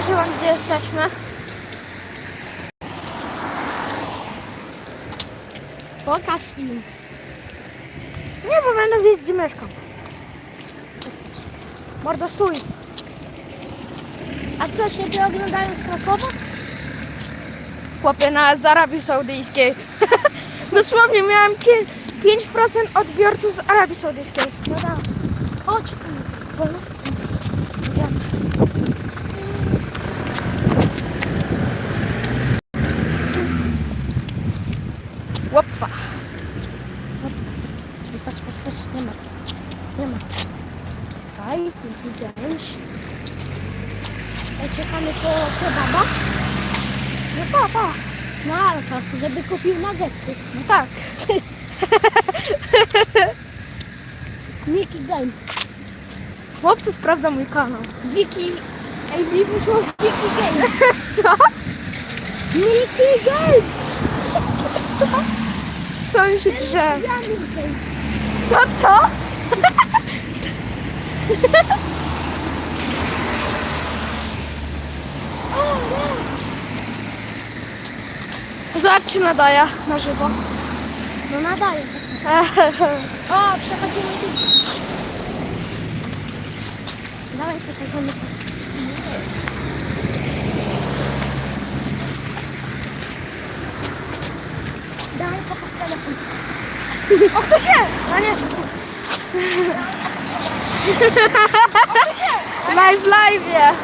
Pokażę wam gdzie jesteśmy. Pokaż im. Nie, bo będę wiedzieć gdzie mieszkam. Mordo stój. A co, siebie oglądają z Krakowa? Chłopie, nawet z Arabii Saudyjskiej. Dosłownie miałem pi- 5% odbiorców z Arabii Saudyjskiej. No tak. Chodź. Wolno? Łopa. Patrz, patrz, patrz, nie ma. Nie ma. Czekaj, pięć. Czekamy po kebaba. No tak, tak. No Alfa, żeby kupił nuggetsy. No tak. Mickey Games. Chłopcu sprawdza mój kanał. Wiki. Ej, mi wyszło Wiki Games. Co? Mickey Games. Co się drze? To co? O, nie. Zobacz, czy nadaje na żywo. No nadaje się. o, przechodzimy tu. Dawaj, pokażemy. Dawaj, O, kto się? A nie. Live.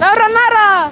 Dobra, nara.